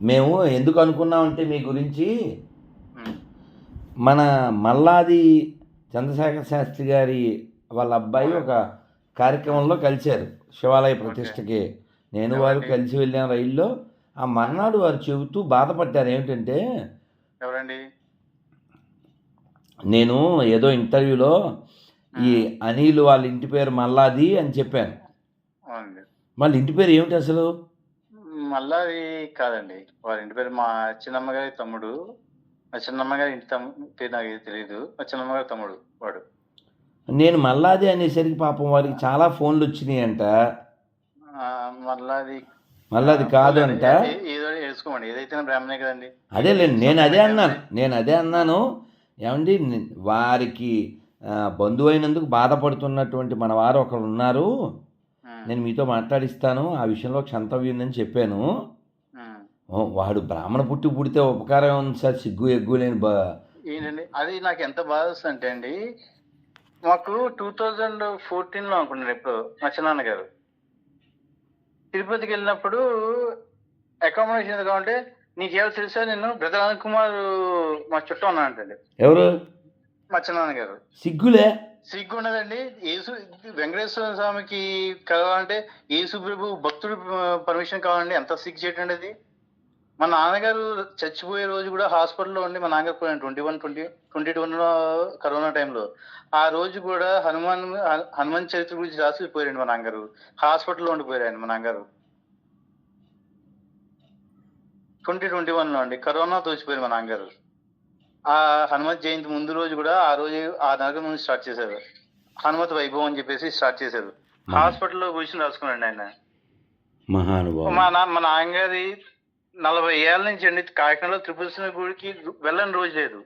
మేము ఎందుకు అనుకున్నామంటే మీ గురించి మన మల్లాది చంద్రశేఖర శాస్త్రి గారి వాళ్ళ అబ్బాయి ఒక కార్యక్రమంలో కలిశారు. శివాలయ ప్రతిష్టకి. నేను వారు కలిసి వెళ్ళాం రైల్లో. ఆ మర్నాడు వారు చెబుతూ బాధపడ్డారు. ఏమిటంటే ఎవరండి? నేను ఏదో ఇంటర్వ్యూలో ఈ అనిల్ వాళ్ళ ఇంటి పేరు మల్లాది అని చెప్పాను. వాళ్ళ ఇంటి పేరు ఏమిటి అసలు? మళ్ళా అది కాదండి. వాళ్ళ ఇంటి పేరు మా చిన్నమ్మ గారి తమ్ముడు. మా చిన్నమ్మ గారి ఇంటి పేరు నాకు తెలియదు మా చిన్నమ్మ గారి తమ్ముడు వాడు. నేను మల్లాది అనేసరికి పాపం వారికి చాలా ఫోన్లు వచ్చినాయంట. ఆ, మళ్ళా అది మల్లాది కాదు అంట ఏదో వేసుకోమండి ఏదైతే బ్రాహ్మణే కదండి. అదేలేండి. నేను అదే అన్నాను. నేను అదే అన్నాను. ఏమండి? వారికి బంధువు అయినందుకు బాధపడుతున్నటువంటి మన వారు ఒకరు ఉన్నారు. నేను మీతో మాట్లాడిస్తాను. ఆ విషయంలో క్షంతవ్యం ఉందని చెప్పాను. వాడు బ్రాహ్మణ పుట్టి పుడితే ఉపకారం ఉంది సార్? సిగ్గు ఎగ్గు లేని బా ఏంటండి? అది నాకు ఎంత బాధ వస్తుందంటే అండి మాకు టూ థౌజండ్ ఫోర్టీన్లో అనుకున్నారు ఇప్పుడు మా చిన్నాన్న గారు తిరుపతికి వెళ్ళినప్పుడు అకామిడేషన్ ఎందుకు అంటే నీకు ఎవరు తెలుసా? నేను బ్రదర్ కుమార్ మా చుట్టూ ఉన్నా అంటండి ఎవరు? మా చిన్నాన్న గారు సిగ్గులే? సిగ్గు ఉండదండి యేసు వెంకటేశ్వర స్వామికి కలవాలంటే యేసు ప్రభు భక్తుడు పర్మిషన్ కావాలండి. ఎంత సిగ్గు చేయటండి అది? మా నాన్నగారు చచ్చిపోయే రోజు కూడా హాస్పిటల్లో ఉండి మా నాన్నగారు పోయాను twenty one twenty twenty one corona టైంలో. ఆ రోజు కూడా హనుమాన్ హనుమాన్ చరిత్ర గురించి రాసి పోయారండి మా నాన్నగారు. హాస్పిటల్లో ఉండిపోయారు మా నాన్నగారు. ట్వంటీ ట్వంటీ వన్లో అండి. కరోనా తోచిపోయారు మా నాన్నగారు. ఆ హనుమత్ జయంతి ముందు రోజు కూడా ఆ రోజు ఆ నగరం నుంచి స్టార్ట్ చేశారు. హనుమత్ వైభవం అని చెప్పేసి స్టార్ట్ చేశారు. హాస్పిటల్లో కూర్చొని రాసుకున్నాండి ఆయన. మహానుభావం మా నా మా నాన్నగారి నలభై ఏళ్ళ నుంచి అండి కాకినాడలో త్రిపుర సుందరి గుడికి వెళ్ళని రోజు లేదు.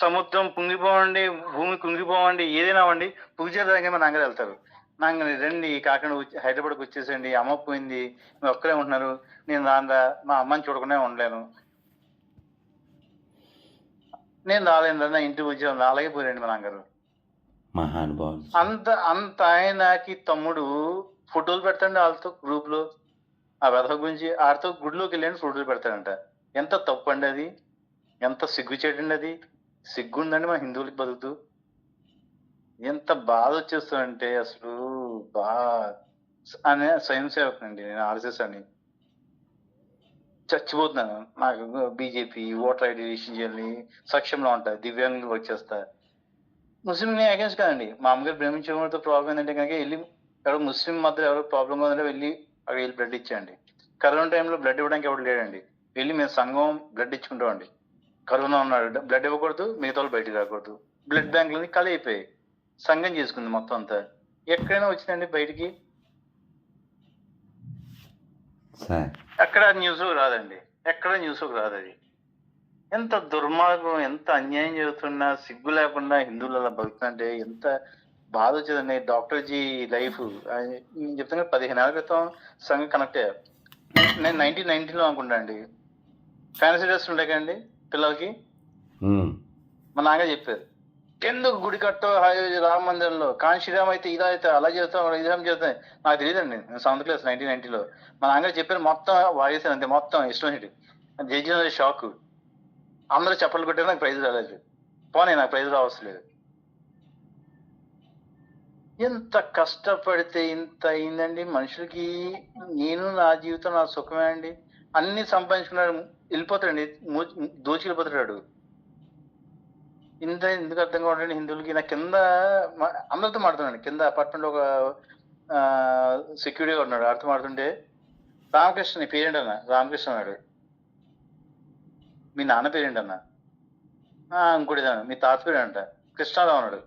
సముద్రం కుంగిపోవండి భూమి కుంగిపోవండి ఏదైనా అవ్వండి పూజ దగ్గర మా నాన్నగారు వెళ్తారు. నాన్న రండి కాకినాడ హైదరాబాద్కి వచ్చేసండి అమ్మ పోయింది ఒక్కరే ఉంటున్నారు. నేను రాను మా అమ్మని చూడకుండా ఉండలేను. నేను రాలేను రా, నా ఇంటికి వచ్చాను అలాగే పోయారండి మా నాన్నగారు. మహానుభావం అంత అంత ఆయనకి తమ్ముడు ఫోటోలు పెడతాండి వాళ్ళతో గ్రూప్లో ఆ వెధ గురించి ఆడితో గుడిలోకి వెళ్ళండి ఫోటోలు పెడతాడంట. ఎంత తప్పు అండి అది? ఎంత సిగ్గు చేయడండి అది? సిగ్గు ఉందండి మా హిందువులకి బతుకుతూ. ఎంత బాధ వచ్చేస్తుందంటే అసలు బా అనే స్వయం సేవకునండి నేను ఆర్ఎస్ఎస్ అని. చచ్చిపోతున్నాను నాకు బీజేపీ ఓటర్ ఐడి రిజిస్ట్రేషన్ చేయాలి సక్షంలో ఉంటా దివ్యాంగులు వచ్చేస్తా ముస్లిం నేను అగేన్స్ట్ కాదండి. మా అమ్మగారు ప్రేమించడంతో ప్రాబ్లం ఏంటంటే కనుక వెళ్ళి ఎవరో ముస్లిం మధ్యలో ఎవరో ప్రాబ్లం ఉందంటే వెళ్ళి అక్కడ వెళ్ళి బ్లడ్ ఇచ్చేయండి. కరోనా టైంలో బ్లడ్ ఇవ్వడానికి ఎవరు లేడండి వెళ్ళి మేము సంఘం బ్లడ్ ఇచ్చుకుంటామండి. కరోనా ఉన్నాడు బ్లడ్ ఇవ్వకూడదు మిగతా వాళ్ళు బయటకు రాకూడదు. బ్లడ్ బ్యాంకులని ఖాళీ అయిపోయాయి. సంఘం చేసుకుంది మొత్తం అంతా. ఎక్కడైనా వచ్చిందండి బయటికి? సార్. ఎక్కడ న్యూస్ రాదండి. ఎక్కడ న్యూస్ రాదు అది. ఎంత దుర్మార్గం ఎంత అన్యాయం జరుగుతున్నా సిగ్గు లేకుండా హిందువులు అలా బతుకుతుంటే ఎంత బాధ వచ్చేదండి. Doctor ji life. నేను చెప్తాను కదా, పదిహేను ఏళ్ళ క్రితం సంఘం కనెక్ట్ అయ్యారు నేను నైన్టీన్ నైన్టీన్లో అనుకుంటా అండి. ఫ్యాన్సీ డ్రెస్ ఉండే కదండి పిల్లలకి. మా నాన్న చెప్పారు. ఎందుకు గుడి కట్టో? రామ మందిరంలో. కానీ శ్రీరామ్ అయితే ఇలా అయితే అలా చేస్తాం ఇదేం చేస్తాం నాకు తెలియదండి నేను. సెవెంత్ క్లాస్ నైన్టీన్ నైన్టీలో. మా నాన్నగారు చెప్పారు మొత్తం వాడేసాను అంతే మొత్తం ఇష్టం ఏంటి జడ్జి షాక్. అందరూ చెప్పలు కొట్టారు నాకు ప్రైజ్ రాలేదు. పోనీ నాకు ప్రైజ్ రావట్లేదు ఎంత కష్టపడితే ఇంత అయిందండి మనుషులకి. నేను నా జీవితం నా సుఖమే అండి. అన్ని సంపాదించుకున్నాడు వెళ్ళిపోతాడండి. మూ- దోచుకెళ్ళిపోతాడు. ఇంత ఎందుకు అర్థం కావట్లేదు? హిందువులకి నా కింద మా- అందరితో మాడుతున్నాడు కింద అపార్ట్మెంట్ ఒక సెక్యూరిటీ ఉన్నాడు. ఆడితో మాడుతుంటే రామకృష్ణ నీ పేరేంటి అన్న? రామకృష్ణ అన్నాడు. మీ నాన్న పేరేంటి అన్న? "ఆ, ఇంకోటి ఇదన్న మీ తాత పేరేంట కృష్ణారావు అన్నాడు.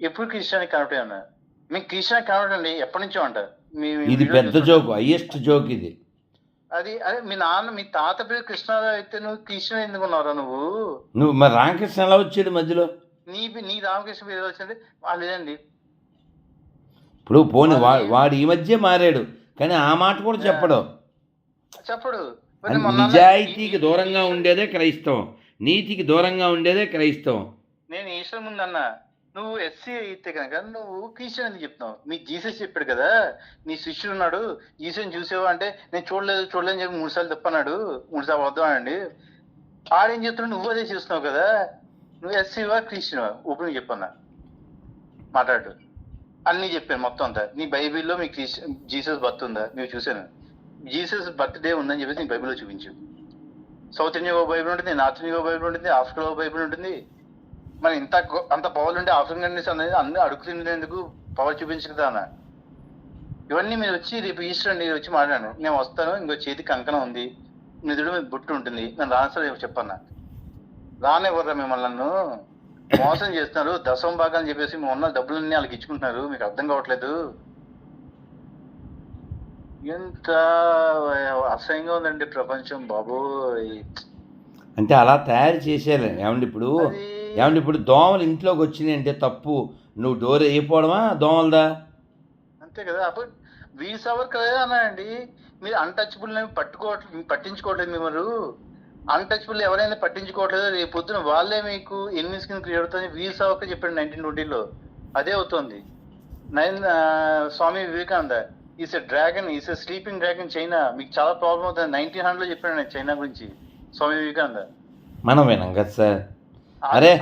ఎప్పుడు కృష్ణానికి కనపడే అన్న? మీకు కృష్ణానికి కనపడండి ఎప్పటి నుంచో అంట. మీ మీ ఇది పెద్ద. జోక్ హయ్యెస్ట్ జోక్ ఇది. అది అదే మీ నాన్న మీ తాత పేరు కృష్ణారావు అయితే నువ్వు కృష్ణ ఎందుకున్నావురా నువ్వు? నువ్వు మరి రామకృష్ణ ఎలా వచ్చాడు మధ్యలో? నీ నీ రామకృష్ణ పేరు వచ్చింది? వాళ్ళు లేదండి ఇప్పుడు పోని వాడు ఈ మధ్య మారాడు కానీ ఆ మాట కూడా చెప్పడు. చెప్పడు. నిజాయితీకి దూరంగా ఉండేదే క్రైస్తవం. నీతికి దూరంగా ఉండేదే క్రైస్తవం. నేను ఈశ్వర్ ముందు అన్న నువ్వు ఎస్సీ అయితే కనుక నువ్వు క్రిస్టియన్ అని చెప్తున్నావు. మీ జీసస్ చెప్పాడు కదా నీ శిష్యుడు ఉన్నాడు జీసస్ చూసావా అంటే నేను చూడలేదు చూడలేదని చెప్పి మూడు సార్లు తప్పన్నాడు మూడు సార్లు వద్దామండి ఆడేం చెప్తున్నావు నువ్వు అదే చూస్తున్నావు కదా నువ్వు ఎస్సీవా క్రిస్టియన్వా ఓపెన్ చెప్పన్నా. మాట్లాడు. అన్నీ చెప్పాను మొత్తం అంతా. నీ బైబిల్లో మీ క్రిస్టియన్ జీసస్ బర్త్ ఉందా? నువ్వు చూసాను జీసస్ బర్త్డే ఉందని చెప్పేసి నీ బైబిల్లో చూపించు. సౌత్ ఇండియా బైబిల్ ఉంటుంది నార్త్ ఇండియా బైబిల్ ఉంటుంది ఆఫ్రికా బైబిల్ ఉంటుంది. మరి ఇంత అంత పవర్ ఉంటే ఆఫ్రికన్ కంట్రీస్ అనేది అన్ని అడుగు తినేందుకు పవర్ చూపించు కదా అన్న ఇవన్నీ మీరు వచ్చి రేపు ఈస్టర్ అండి వచ్చి మాట్లాడాను. నేను వస్తాను ఇంకో చేతి కంకణం ఉంది. నిధుడు మీద బుట్టు ఉంటుంది. నేను రాను రేపు చెప్పన్నా. రానివ్వరా మిమ్మల్ని నన్ను. మోసం చేస్తున్నారు. దశం భాగాలు అని చెప్పేసి మీ ఉన్న డబ్బులన్నీ వాళ్ళకి ఇచ్చుకుంటున్నారు. మీకు అర్థం కావట్లేదు. ఎంత అసహ్యంగా ఉందండి ప్రపంచం బాబోయ్. అంటే అలా తయారు చేసేయాలి. ఏమండి ఇప్పుడు ఏమండి ఇప్పుడు దోమలు ఇంట్లోకి వచ్చినాయి అంటే తప్పు. నువ్వు డోర్ వేయకపోవడమా దోమలదా? అంతే కదా. అప్పుడు వీల్ సవర్ కదా అన్నాయండి మీరు అన్టచబుల్ పట్టుకోవట్లేదు పట్టించుకోవట్లేదు మీరు అన్టచబుల్ ఎవరైనా పట్టించుకోవట్లేదు? రేపు పొద్దున వాళ్ళే మీకు ఎనిమిది స్కిన్ క్రియేట్ అవుతుంది వీల్ సవర్క్ చెప్పాడు నైన్టీన్ ట్వంటీలో అదే అవుతుంది. Nine Swami Vivekananda is a dragon is a sleeping dragon China మీకు చాలా ప్రాబ్లం అవుతుంది. నైన్టీన్ హండ్రెడ్లో చెప్పాడు నేను చైనా గురించి. స్వామి వివేకానంద. మనం వినం కదా సార్. అరే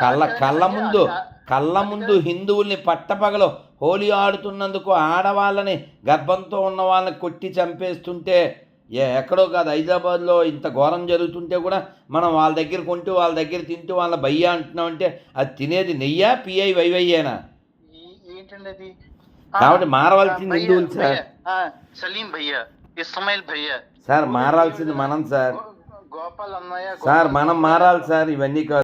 కళ్ళ కళ్ళ ముందు కళ్ళ ముందు. హిందువుల్ని పట్టపగలు హోలీ ఆడుతున్నందుకు ఆడవాళ్ళని గర్భంతో ఉన్న వాళ్ళని కొట్టి చంపేస్తుంటే ఏ ఎక్కడో కాదు హైదరాబాద్లో ఇంత ఘోరం జరుగుతుంటే కూడా మనం వాళ్ళ దగ్గర కొంటూ వాళ్ళ దగ్గర తింటూ వాళ్ళ బయ్య అంటున్నామంటే అది తినేది నెయ్యా పిఐ వైవయ్యేనా కాబట్టి మారవలసింది భయ్యా, హిందువులు సార్. భయ్యా, సలీం భయ్యా ఇస్మాయిల్ భయ్యా. సార్ మారాల్సింది మనం సార్. గోపాల్ అన్నయ్య సార్ మనం. మారాలి సార్ ఇవన్నీ కాదు.